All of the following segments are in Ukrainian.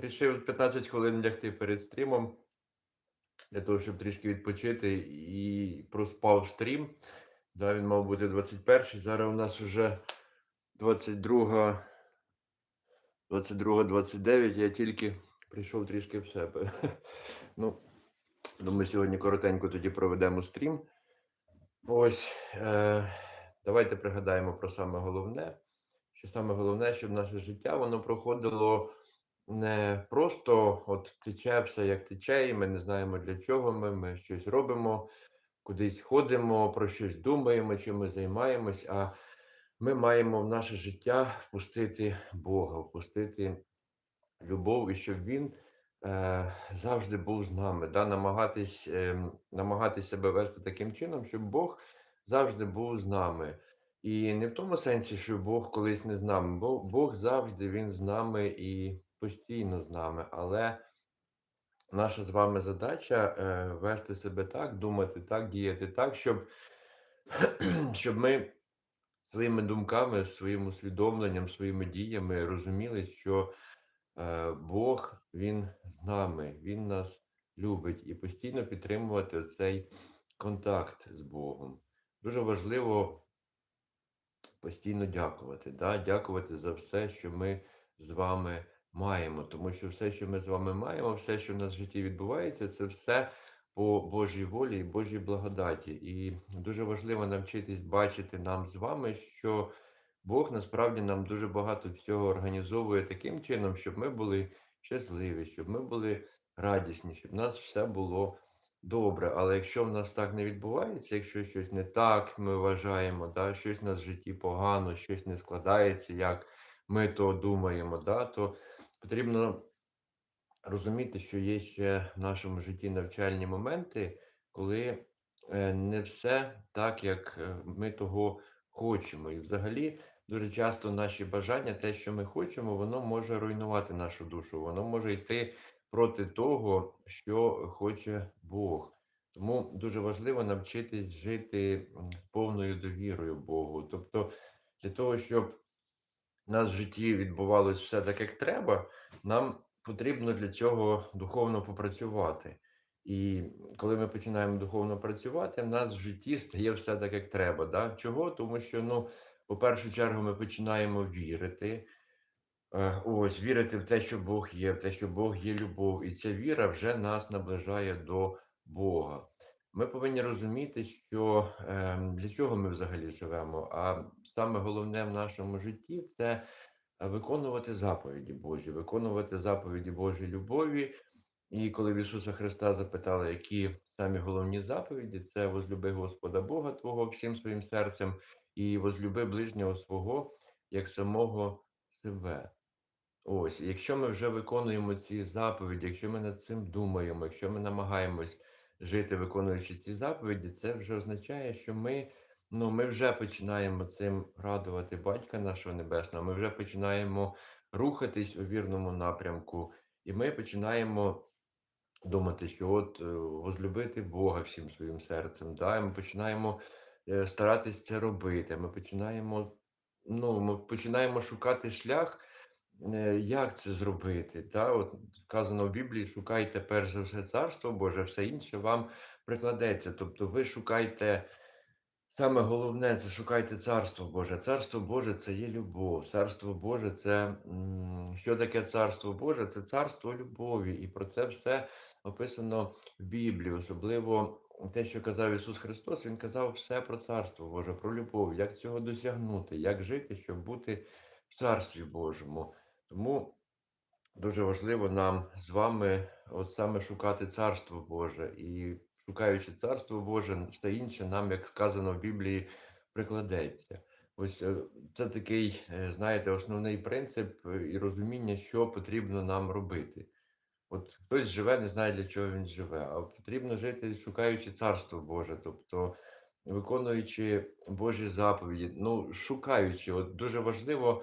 Рішив 15 хвилин лягти перед стрімом для того, щоб трішки відпочити і проспав стрім. Да, він мав бути 21-й. Зараз у нас вже 22, 22, 29. Я тільки прийшов трішки в себе. Ну, думаю, сьогодні коротенько тоді проведемо стрім. Ось. Е, Давайте пригадаємо про саме головне. Що саме головне, щоб наше життя воно проходило не просто от тече все як тече, і ми не знаємо для чого ми, ми щось робимо, кудись ходимо, про щось думаємо, чим ми займаємось, а ми маємо в наше життя впустити Бога, впустити любов, і щоб Він е, завжди був з нами, да? намагатись, е, намагатись себе вести таким чином, щоб Бог завжди був з нами. І не в тому сенсі, що Бог колись не з нами, бо Бог завжди Він з нами і постійно з нами. Але наша з вами задача е, вести себе так, думати так, діяти так, щоб, щоб ми своїми думками, своїм усвідомленням, своїми діями розуміли, що е, Бог Він з нами, Він нас любить і постійно підтримувати цей контакт з Богом. Дуже важливо постійно дякувати. Да? Дякувати за все, що ми з вами маємо. Тому що все, що ми з вами маємо, все, що в нас в житті відбувається, це все по Божій волі і Божій благодаті. І дуже важливо навчитись бачити нам з вами, що Бог насправді нам дуже багато всього організовує таким чином, щоб ми були щасливі, щоб ми були радісні, щоб в нас все було добре. Але якщо в нас так не відбувається, якщо щось не так, ми вважаємо, да, щось в нас в житті погано, щось не складається, як ми то думаємо, да, то потрібно розуміти, що є ще в нашому житті навчальні моменти, коли е, не все так, як е, ми того хочемо. І взагалі дуже часто наші бажання, те, що ми хочемо, воно може руйнувати нашу душу, воно може йти проти того, що хоче Бог. Тому дуже важливо навчитись жити з повною довірою Богу. Тобто, для того, щоб у нас в житті відбувалось все так, як треба, нам потрібно для цього духовно попрацювати. І коли ми починаємо духовно працювати, в нас в житті стає все так, як треба. Да? Чого? Тому що, ну, по першу чергу, ми починаємо вірити. Е, Ось, вірити в те, що Бог є, в те, що Бог є любов, і ця віра вже нас наближає до Бога. Ми повинні розуміти, що е, для чого ми взагалі живемо. А саме головне в нашому житті це виконувати заповіді Божі, виконувати заповіді Божої любові. І коли в Ісуса Христа запитали, які самі головні заповіді, це возлюби Господа Бога Твого всім своїм серцем, і возлюби ближнього свого як самого себе. Ось, якщо ми вже виконуємо ці заповіді, якщо ми над цим думаємо, якщо ми намагаємось жити, виконуючи ці заповіді, це вже означає, що ми, ну, ми вже починаємо цим радувати Батька нашого Небесного, ми вже починаємо рухатись у вірному напрямку, і ми починаємо думати, що от е, возлюбити Бога всім своїм серцем. Да? Ми починаємо е, старатись це робити. Ми починаємо, ну, ми починаємо шукати шлях. Е, Як це зробити? Та? От Вказано в Біблії, шукайте перш за все царство Боже, все інше вам прикладеться. Тобто ви шукайте, саме головне, це шукайте царство Боже. Царство Боже це є любов. Царство Боже це що таке царство Боже? Це царство любові. І про це все описано в Біблії, особливо те, що казав Ісус Христос, Він казав все про царство Боже, про любов, як цього досягнути, як жити, щоб бути в Царстві Божому. Тому дуже важливо нам з вами от саме шукати Царство Боже. І шукаючи Царство Боже, все інше нам, як сказано в Біблії, прикладеться. Ось е, це такий, е, знаєте, основний принцип е, і розуміння, що потрібно нам робити. От хтось живе, не знає, для чого він живе, а потрібно жити, шукаючи Царство Боже, тобто виконуючи Божі заповіді, ну, шукаючи, от дуже важливо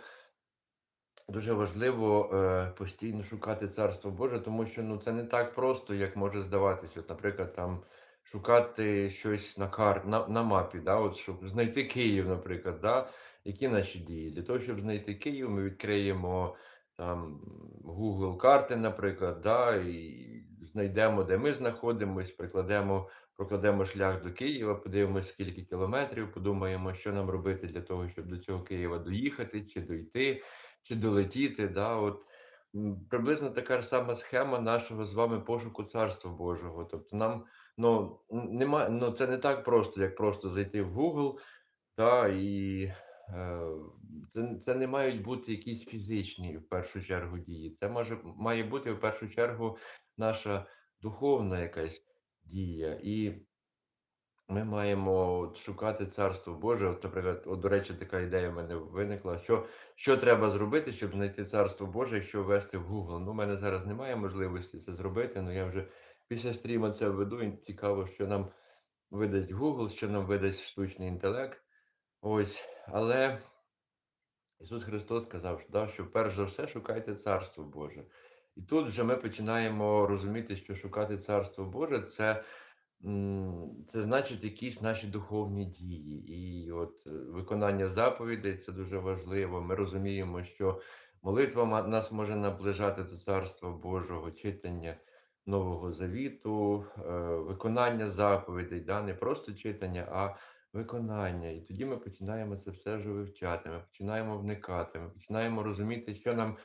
Дуже важливо е, постійно шукати Царство Боже, тому що ну, це не так просто, як може здаватися. От, наприклад, там шукати щось на кар... на, на мапі, да? От, щоб знайти Київ, наприклад, да? які наші дії? Для того, щоб знайти Київ, ми відкриємо там Google карти, наприклад, да, і знайдемо, де ми знаходимось, прикладемо, прокладемо шлях до Києва, подивимося, скільки кілометрів, подумаємо, що нам робити для того, щоб до цього Києва доїхати, чи дойти, чи долетіти. Да, от. Приблизно така ж сама схема нашого з вами пошуку Царства Божого. Тобто нам ну, нема, ну, це не так просто, як просто зайти в Google, та, і е, це, це не мають бути якісь фізичні в першу чергу дії. Це може має бути в першу чергу наша духовна якась дія. І ми маємо шукати Царство Боже. От, наприклад, от, до речі, така ідея в мене виникла. Що, що треба зробити, щоб знайти Царство Боже, якщо ввести в Google? Ну, у мене зараз немає можливості це зробити, але я вже після стріма це введу. І цікаво, що нам видасть Google, що нам видасть штучний інтелект. Ось, але Ісус Христос сказав, що, да, що перш за все шукайте Царство Боже. І тут вже ми починаємо розуміти, що шукати Царство Боже це, це значить якісь наші духовні дії. І от е, виконання заповідей це дуже важливо. Ми розуміємо, що молитва нас може наближати до Царства Божого, читання Нового Завіту, е, виконання заповідей, да, не просто читання, а виконання. І тоді ми починаємо це все вже вивчати, ми починаємо вникати, ми починаємо розуміти, що нам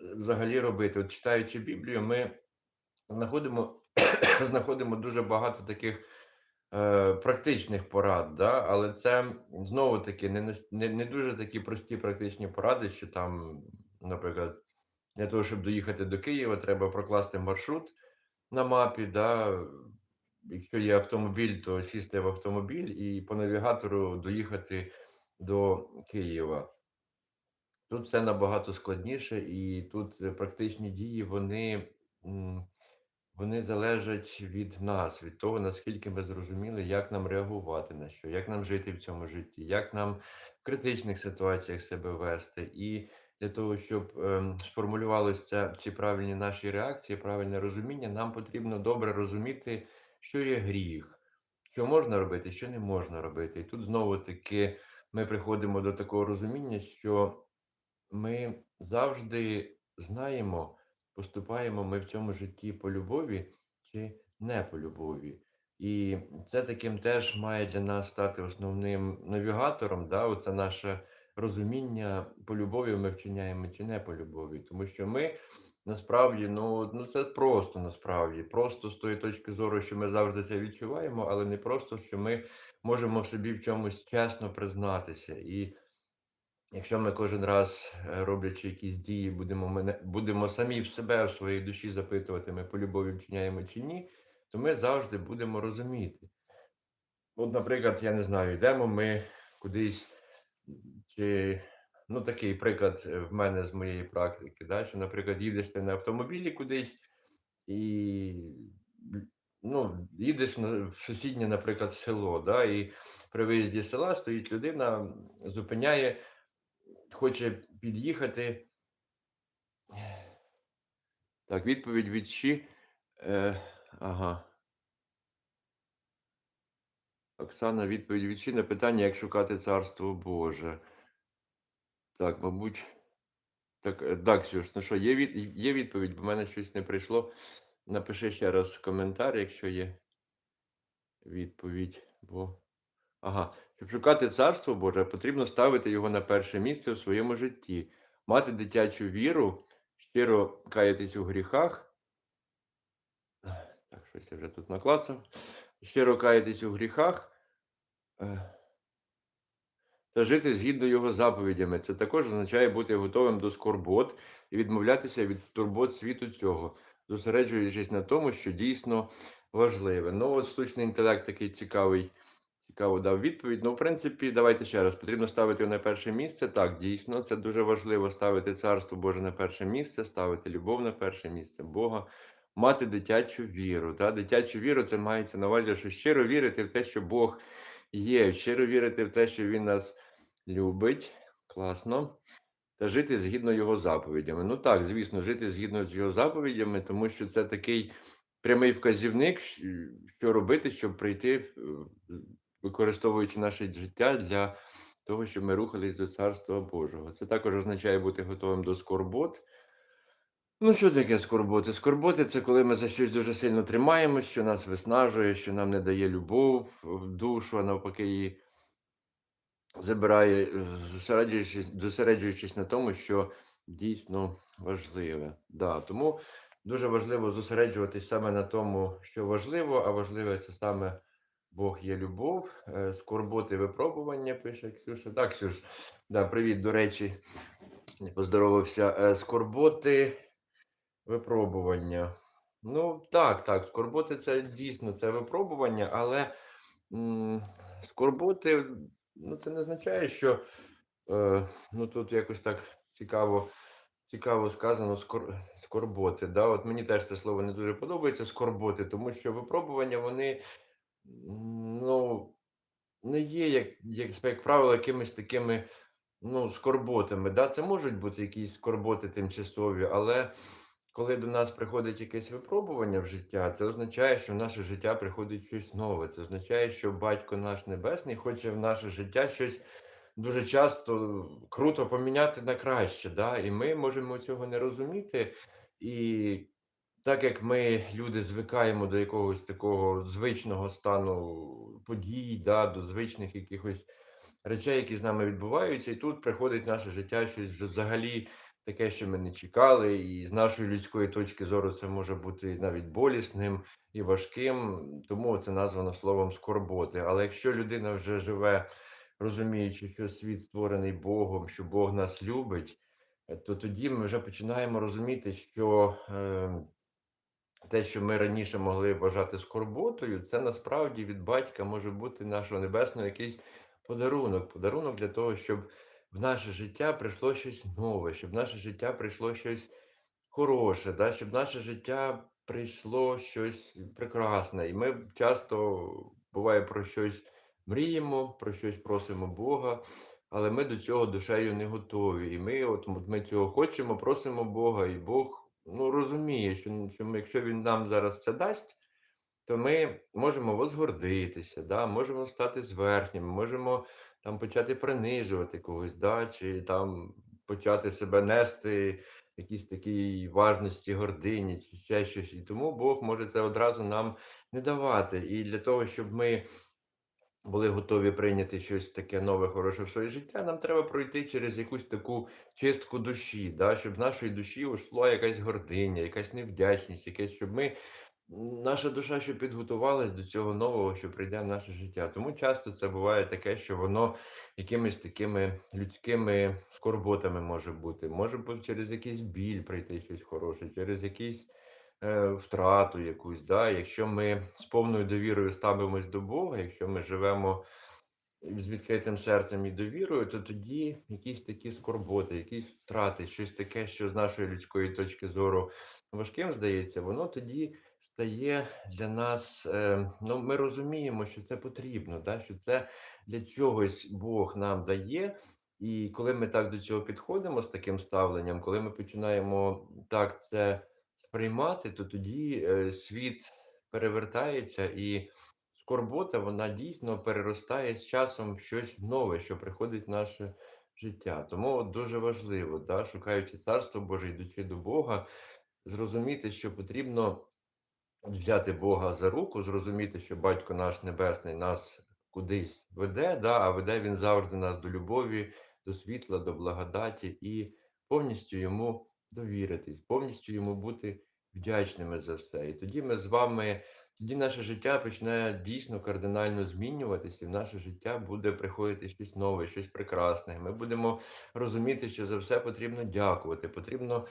е, взагалі робити. От читаючи Біблію, ми знаходимо, знаходимо дуже багато таких е, практичних порад, да? але це знову таки не, не, не дуже такі прості практичні поради, що там, наприклад, для того, щоб доїхати до Києва, треба прокласти маршрут на мапі, да, якщо є автомобіль, то сісти в автомобіль і по навігатору доїхати до Києва. Тут все набагато складніше, і тут е, практичні дії, вони, вони залежать від нас, від того, наскільки ми зрозуміли, як нам реагувати на що, як нам жити в цьому житті, як нам в критичних ситуаціях себе вести. І для того, щоб ем, сформулювалися ці правильні наші реакції, правильне розуміння, нам потрібно добре розуміти, що є гріх, що можна робити, що не можна робити. І тут знову таки ми приходимо до такого розуміння, що ми завжди знаємо, поступаємо ми в цьому житті по любові чи не по любові. І це таким теж має для нас стати основним навігатором, да, оце наше розуміння, по любові ми вчиняємо чи не по любові. Тому що ми насправді, ну, ну це просто насправді, просто з тої точки зору, що ми завжди це відчуваємо, але не просто, що ми можемо в собі в чомусь чесно признатися. І Якщо ми кожен раз, е, роблячи якісь дії, будемо мене будемо самі в себе, в своїй душі запитувати, ми по любові вчиняємо чи ні, то ми завжди будемо розуміти. От, наприклад, я не знаю, йдемо ми кудись, чи ну такий приклад е, в мене з моєї практики, да, що, наприклад, їдеш ти на автомобілі кудись і ну, їдеш в сусіднє, наприклад, село, да, і при виїзді з села стоїть людина, зупиняє хоче під'їхати. Так, відповідь від Щі. Е, ага. Оксана, відповідь від Щі на питання, як шукати царство Боже. Так, мабуть. Так, е, да, Ксюш, ну що, є, від, є відповідь, бо в мене щось не прийшло. Напиши ще раз коментар, якщо є відповідь. Бо... Ага. Щоб шукати царство Боже, потрібно ставити його на перше місце у своєму житті, мати дитячу віру, щиро каятись у гріхах. Так, щось я вже тут наклацав. Щиро каятись у гріхах е, та жити згідно його заповідями. Це також означає бути готовим до скорбот і відмовлятися від турбот світу цього, зосереджуючись на тому, що дійсно важливе. Ну, от штучний інтелект такий цікавий, цікаво дав відповідь. Ну, в принципі, давайте ще раз. Потрібно ставити його на перше місце. Так, дійсно, це дуже важливо ставити царство Боже на перше місце, ставити любов на перше місце Бога. Мати дитячу віру. Та? Дитячу віру це мається на увазі, що щиро вірити в те, що Бог є, щиро вірити в те, що Він нас любить, класно, та жити згідно його заповідями. Ну так, звісно, жити згідно з його заповідями, тому що це такий прямий вказівник, що робити, щоб прийти, використовуючи наше життя для того, щоб ми рухались до Царства Божого. Це також означає бути готовим до скорбот. Ну, що таке скорботи? Скорботи це коли ми за щось дуже сильно тримаємось, що нас виснажує, що нам не дає любов в душу, а навпаки, її забирає, е, зосереджуючись, зосереджуючись на тому, що дійсно важливе. Да, тому дуже важливо зосереджуватись саме на тому, що важливо, а важливе це саме Бог є любов, е, скорботи випробування, пише Ксюша. Так, Ксюш, да, привіт, до речі, поздоровався. Е, Скорботи Випробування. Ну, так, так, скорботи це дійсно це випробування, але м, скорботи, ну, це не означає, що е, ну, тут якось так цікаво, цікаво сказано скор, скорботи. Да? От мені теж це слово не дуже подобається скорботи, тому що випробування вони ну, не є, як, як, як правило, якимись такими Ну, скорботами, да, це можуть бути якісь скорботи тимчасові, але коли до нас приходить якесь випробування в життя, це означає, що в наше життя приходить щось нове. Це означає, що Батько наш Небесний хоче в наше життя щось дуже часто круто поміняти на краще. Да? І ми можемо цього не розуміти. І так як ми, люди, звикаємо до якогось такого звичного стану подій, да, до звичних якихось речей, які з нами відбуваються, і тут приходить наше життя щось взагалі таке, що ми не чекали, і з нашої людської точки зору це може бути навіть болісним і важким, тому це названо словом скорботи. Але якщо людина вже живе, розуміючи, що світ створений Богом, що Бог нас любить, е, то тоді ми вже починаємо розуміти, що е, те, що ми раніше могли вважати скорботою, це насправді від батька може бути нашого небесного якийсь подарунок. Подарунок для того, щоб в наше життя прийшло щось нове, щоб в наше життя прийшло щось хороше, да? щоб в наше життя прийшло щось прекрасне. І ми часто буває про щось мріємо, про щось просимо Бога. Але ми до цього душею не готові. І ми, от ми цього хочемо, просимо Бога, і Бог ну, розуміє, що, що ми, якщо він нам зараз це дасть, то ми можемо возгордитися, да, можемо стати зверхніми, можемо там почати принижувати когось, да, чи там почати себе нести в якійсь такій важності, гордині, чи ще щось. І тому Бог може це одразу нам не давати. І для того, щоб ми були готові прийняти щось таке нове, хороше в своє життя, нам треба пройти через якусь таку чистку душі, да, щоб з нашої душі ушло якась гординя, якась невдячність, якесь, щоб ми, наша душа щоб підготувалась до цього нового, що прийде в наше життя. Тому часто це буває таке, що воно якимись такими людськими скорботами може бути. Може бути через якийсь біль прийти щось хороше, через якийсь втрату якусь. Да? Якщо ми з повною довірою ставимось до Бога, якщо ми живемо з відкритим серцем і довірою, то тоді якісь такі скорботи, якісь втрати, щось таке, що з нашої людської точки зору важким здається, воно тоді стає для нас. Е, ну, ми розуміємо, що це потрібно, да? що це для чогось Бог нам дає. І коли ми так до цього підходимо з таким ставленням, коли ми починаємо так це сприймати, то тоді е, світ перевертається і скорбота, вона дійсно переростає з часом в щось нове, що приходить в наше життя. Тому дуже важливо, да, шукаючи царство Боже, йдучи до Бога, зрозуміти, що потрібно взяти Бога за руку, зрозуміти, що Батько наш Небесний нас кудись веде, да, а веде Він завжди нас до любові, до світла, до благодаті і повністю йому довіритись, повністю йому бути вдячними за все. І тоді ми з вами, тоді наше життя почне дійсно кардинально змінюватися, і в наше життя буде приходити щось нове, щось прекрасне. Ми будемо розуміти, що за все потрібно дякувати, потрібно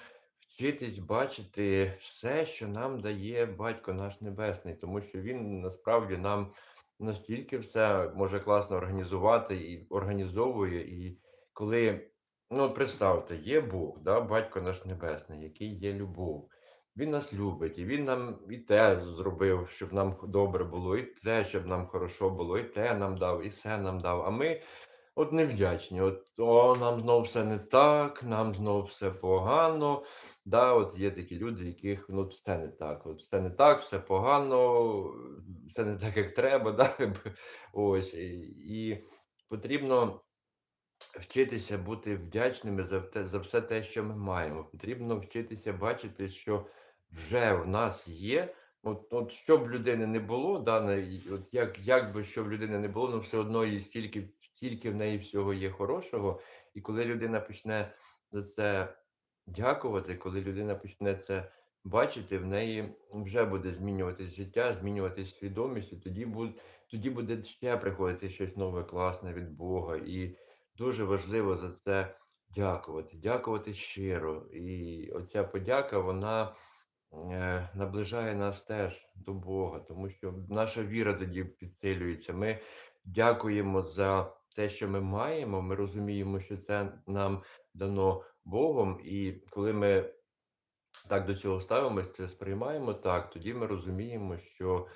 Вчитись бачити все, що нам дає Батько наш Небесний, тому що Він насправді нам настільки все може класно організувати і організовує. І коли, ну от представте, є Бог, да, Батько наш Небесний, який є любов. Він нас любить, і він нам і те зробив, щоб нам добре було, і те, щоб нам хорошо було, і те нам дав, і все нам дав. А ми От невдячні. От о, нам знов все не так, нам знов все погано. Да, от є такі люди, яких ну все не так. От все не так, все погано, все не так, як треба. Да? Ось і, і потрібно вчитися бути вдячними за те за все те, що ми маємо. Потрібно вчитися бачити, що вже в нас є. От от що б людини не було, да, от як як би що в людини не було, ну все одно їй стільки стільки в неї всього є хорошого. І коли людина почне за це дякувати, коли людина почне це бачити, в неї вже буде змінюватись життя, змінюватись свідомість, і тоді буд тоді буде ще приходити щось нове, класне від Бога. І Дуже важливо за це дякувати, дякувати щиро. І оця подяка, вона е, наближає нас теж до Бога, тому що наша віра тоді підсилюється. Ми дякуємо за те, що ми маємо. Ми розуміємо, що це нам дано Богом, і коли ми так до цього ставимося, це сприймаємо так, тоді ми розуміємо, що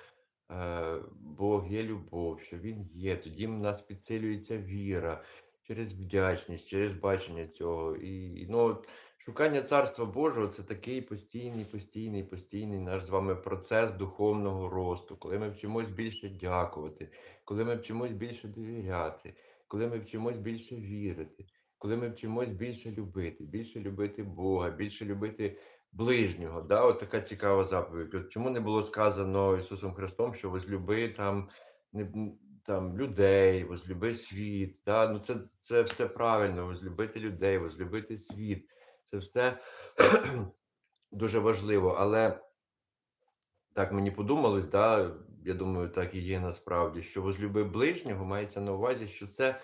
е, Бог є любов, що Він є. Тоді в нас підсилюється віра через вдячність, через бачення цього. І ну, шукання Царства Божого це такий постійний, постійний, постійний наш з вами процес духовного росту, коли ми вчимось більше дякувати, коли ми вчимось більше довіряти, коли ми вчимось більше вірити. Коли ми вчимось більше любити, більше любити Бога, більше любити ближнього. Да? От така цікава заповідь. От чому не було сказано Ісусом Христом, що возлюби там не там людей, возлюби світ. Да? Ну це, це все правильно, возлюбити людей, возлюбити світ. Це все дуже важливо. Але так мені подумалось, да, я думаю, так і є насправді, що возлюби ближнього мається на увазі, що це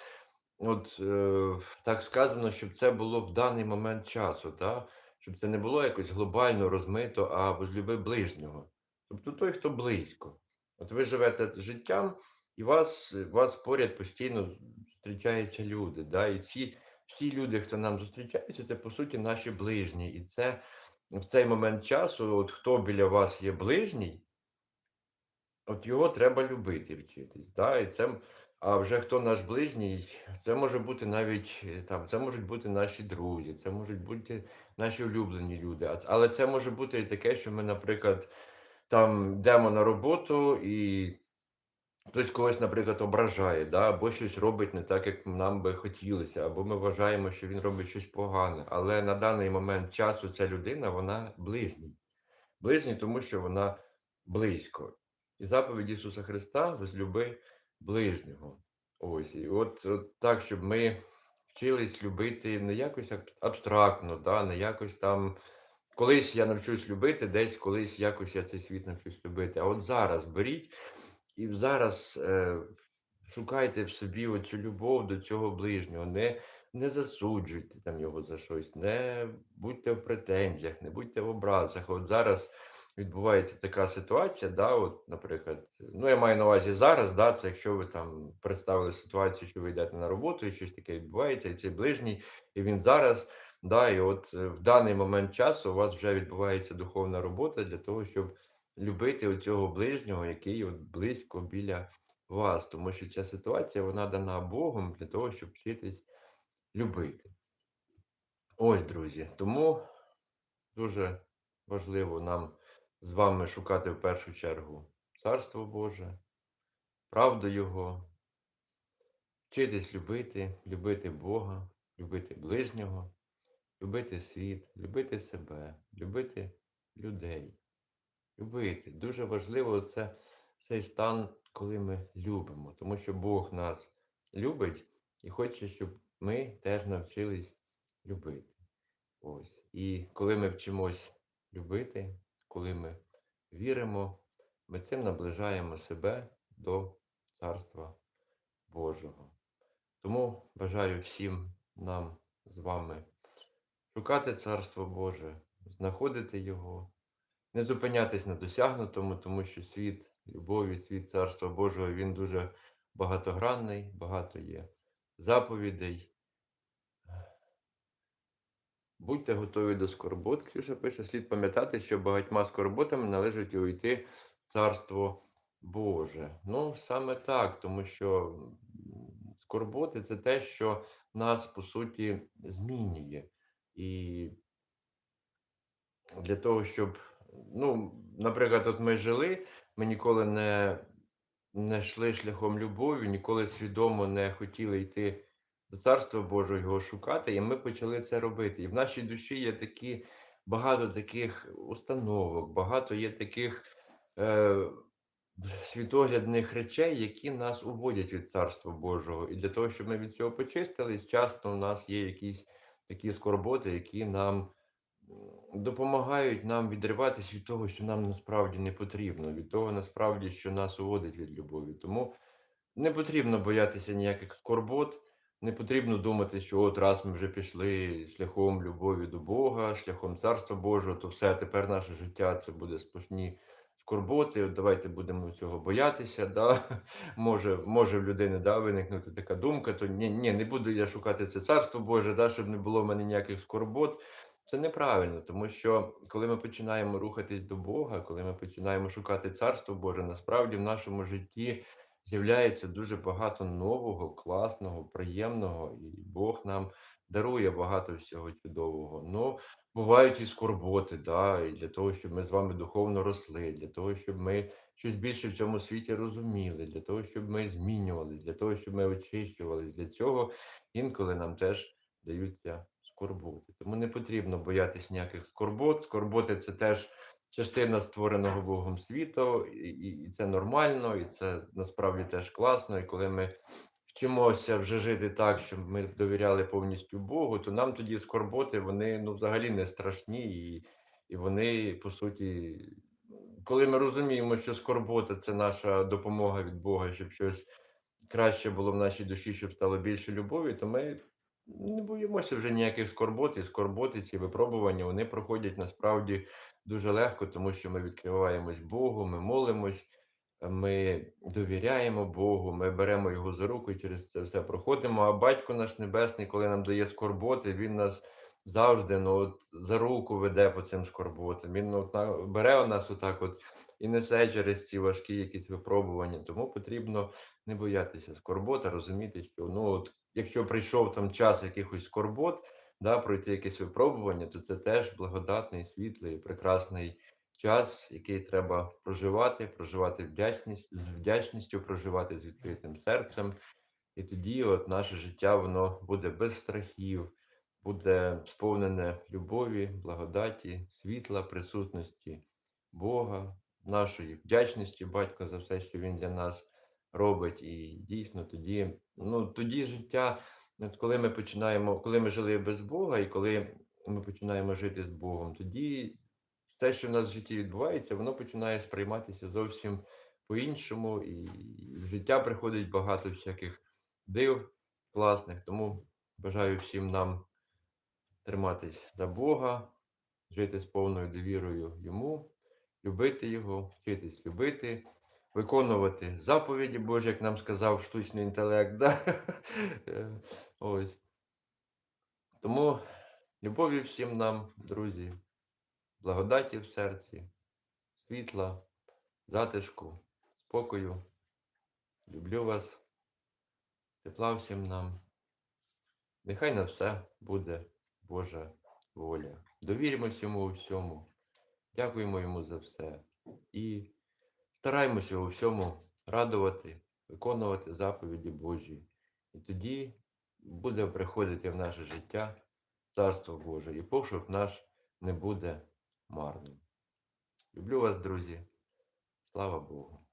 От, е, так сказано, щоб це було в даний момент часу, да? Щоб це не було якось глобально розмито, а возлюби ближнього. Тобто той, хто близько. От ви живете життям, і вас, вас поряд постійно зустрічаються люди. Да? І ці всі люди, хто нам зустрічаються, це по суті наші ближні. І це в цей момент часу, от хто біля вас є ближній, От його треба любити вчитись, да, і це, а вже хто наш ближній, це може бути навіть, е, там, це можуть бути наші друзі, це можуть бути наші улюблені люди. Але це може бути і таке, що ми, наприклад, там йдемо на роботу, і хтось когось, наприклад, ображає, да, або щось робить не так, як нам би хотілося, або ми вважаємо, що він робить щось погане. Але на даний момент часу ця людина, вона ближній. Ближній, тому що вона близько. І заповідь Ісуса Христа возлюби ближнього. Ось. І от, от так, щоб ми вчились любити не якось ак- абстрактно, да, не якось там. Колись я навчусь любити, десь колись якось я цей світ навчусь любити. А от зараз беріть і зараз е, шукайте в собі оцю любов до цього ближнього. Не, не засуджуйте там його за щось, не будьте в претензіях, не будьте в образах. От зараз відбувається така ситуація, да, от, наприклад, ну я маю на увазі зараз, да, це якщо ви там представили ситуацію, що ви йдете на роботу, і щось таке відбувається, і цей ближній, і він зараз, да, і от е, в даний момент часу у вас вже відбувається духовна робота для того, щоб любити оцього ближнього, який от близько біля вас, тому що ця ситуація вона дана Богом для того, щоб вчитись любити. Ось, друзі, тому дуже важливо нам з вами шукати в першу чергу Царство Боже, правду Його, вчитись любити, любити Бога, любити ближнього, любити світ, любити себе, любити людей. Любити. Дуже важливо це цей стан, коли ми любимо, тому що Бог нас любить і хоче, щоб ми теж навчились любити. Ось. І коли ми вчимось любити, коли ми віримо, ми цим наближаємо себе до Царства Божого. Тому бажаю всім нам з вами шукати Царство Боже, знаходити Його, не зупинятись на досягнутому, тому що світ любові, світ Царства Божого, він дуже багатогранний, багато є заповідей. Будьте готові до скорбот. Ксюша пише, слід пам'ятати, що багатьма скорботами належить увійти в Царство Боже. Ну, саме так, тому що скорботи це те, що нас по суті змінює. І для того, щоб, ну, наприклад, от ми жили, ми ніколи не, не йшли шляхом любові, ніколи свідомо не хотіли йти до Царства Божого, його шукати, і ми почали це робити. І в нашій душі є такі багато таких установок, багато є таких е, світоглядних речей, які нас уводять від Царства Божого. І для того, щоб ми від цього почистились, часто у нас є якісь такі скорботи, які нам допомагають нам відриватися від того, що нам насправді не потрібно, від того насправді, що нас уводить від любові. Тому не потрібно боятися ніяких скорбот, не потрібно думати, що от раз ми вже пішли шляхом любові до Бога, шляхом Царства Божого, то все, тепер наше життя це буде сплошні скорботи. От давайте будемо цього боятися. Да? Може, може в людини да, виникнути така думка, то ні, ні, не буду я шукати це царство Боже, да, щоб не було в мене ніяких скорбот. Це неправильно, тому що коли ми починаємо рухатись до Бога, коли ми починаємо шукати Царство Боже, насправді в нашому житті з'являється дуже багато нового, класного, приємного, і Бог нам дарує багато всього чудового. Ну, бувають і скорботи, да, і для того, щоб ми з вами духовно росли, для того, щоб ми щось більше в цьому світі розуміли, для того, щоб ми змінювались, для того, щоб ми очищувались. Для цього інколи нам теж даються скорботи. Тому не потрібно боятися ніяких скорбот. Скорботи це теж частина створеного Богом світу, і, і, і це нормально, і це насправді теж класно. І коли ми вчимося вже жити так, щоб ми довіряли повністю Богу, то нам тоді скорботи вони ну, взагалі не страшні, і, і вони, по суті, коли ми розуміємо, що скорбота це наша допомога від Бога, щоб щось краще було в нашій душі, щоб стало більше любові, то ми не боїмося вже ніяких скорбот, і скорботи, ці випробування, вони проходять насправді дуже легко, тому що ми відкриваємось Богу, ми молимось, ми довіряємо Богу, ми беремо Його за руку і через це все проходимо. А Батько наш Небесний, коли нам дає скорботи, Він нас завжди ну, от, за руку веде по цим скорботам. Він ну, от, бере нас отак от і несе через ці важкі якісь випробування. Тому потрібно не боятися скорбот, а розуміти, що ну от якщо прийшов там час якихось скорбот, да, пройти якесь випробування, то це теж благодатний, світлий, прекрасний час, який треба проживати, проживати вдячність з вдячністю, проживати з відкритим серцем. І тоді от наше життя воно буде без страхів, буде сповнене любові, благодаті, світла, присутності Бога, нашої вдячності батька за все, що він для нас робить. І дійсно тоді, ну тоді життя, от коли ми починаємо, коли ми жили без Бога, і коли ми починаємо жити з Богом, тоді те, що в нас в житті відбувається, воно починає сприйматися зовсім по-іншому, і в життя приходить багато всяких див класних. Тому бажаю всім нам триматись за Бога, жити з повною довірою Йому, любити Його, вчитись любити, виконувати заповіді Божі, як нам сказав штучний інтелект. Да? Ось. Тому любові всім нам, друзі, благодаті в серці, світла, затишку, спокою. Люблю вас, тепла всім нам. Нехай на все буде Божа воля. Довірімось йому у всьому. Дякуємо йому за все. І стараємося у всьому радувати, виконувати заповіді Божі. І тоді буде приходити в наше життя Царство Боже, і пошук наш не буде марним. Люблю вас, друзі. Слава Богу.